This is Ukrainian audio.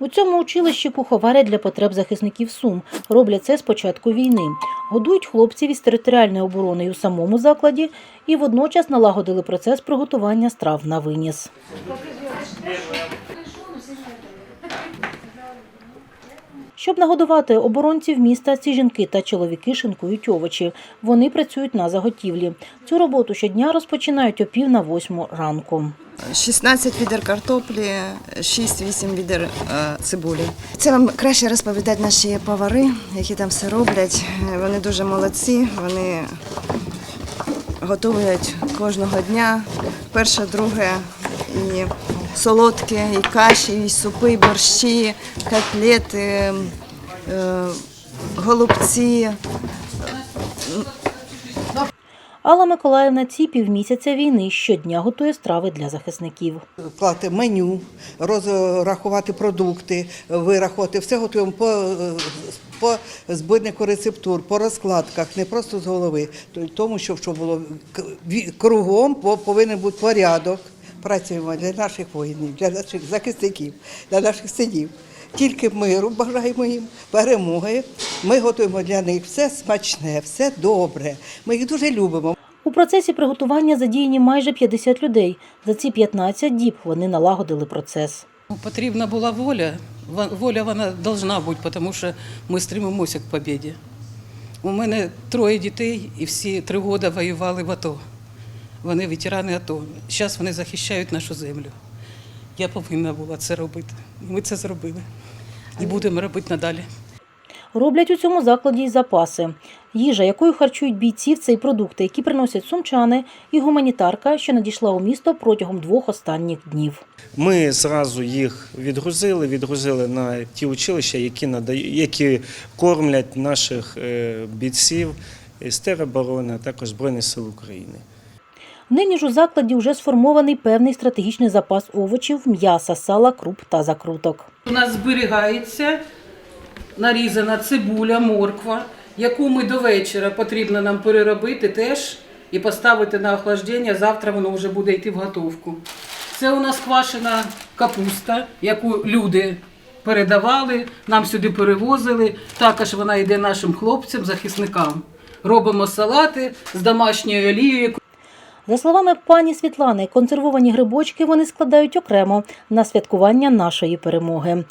У цьому училищі куховарять для потреб захисників Сум. Роблять це з початку війни. Годують хлопців із територіальної оборони і у самому закладі і водночас налагодили процес приготування страв на виніс. Щоб нагодувати оборонців міста, ці жінки та чоловіки шинкують овочі. Вони працюють на заготівлі. Цю роботу щодня розпочинають о пів на восьму ранку. 16 відер картоплі, 6-8 відер е, цибулі. Це вам краще розповідати наші повари, які там все роблять. Вони дуже молодці, вони готують кожного дня. Перше, друге, і солодке, і каші, і супи, і борщі, котлети, е, голубці. Алла Миколаївна ці півмісяця війни щодня готує страви для захисників. Клати меню, розрахувати продукти, вирахувати, все готуємо по, по збірнику рецептур, по розкладках, не просто з голови, То- тому що, щоб було кругом по- повинен бути порядок. Працюємо для наших воїнів, для наших захисників, для наших синів. Тільки миру бажаємо їм, перемоги. Ми готуємо для них все смачне, все добре. Ми їх дуже любимо. У процесі приготування задіяні майже 50 людей. За ці 15 діб вони налагодили процес. Потрібна була воля. Воля вона повинна бути, тому що ми стремимося к побіді. У мене троє дітей і всі три роки воювали в АТО. Вони ветерани АТО. Зараз вони захищають нашу землю. Я повинна була це робити. Ми це зробили. І будемо робити надалі. Роблять у цьому закладі й запаси. Їжа, якою харчують бійців, це й продукти, які приносять сумчани, і гуманітарка, що надійшла у місто протягом двох останніх днів. Ми зразу їх відгрузили, відгрузили на ті училища, які надають, які кормлять наших е, бійців з тероборони, а також Збройних сил України. Нині ж у закладі вже сформований певний стратегічний запас овочів, м'яса, сала, круп та закруток. У нас зберігається нарізана цибуля, морква, яку ми до вечора потрібно нам переробити теж і поставити на охлаждення. Завтра воно вже буде йти в готовку. Це у нас квашена капуста, яку люди передавали, нам сюди перевозили. Також вона йде нашим хлопцям, захисникам. Робимо салати з домашньою олією, За словами пані Світлани, консервовані грибочки вони складають окремо на святкування нашої перемоги.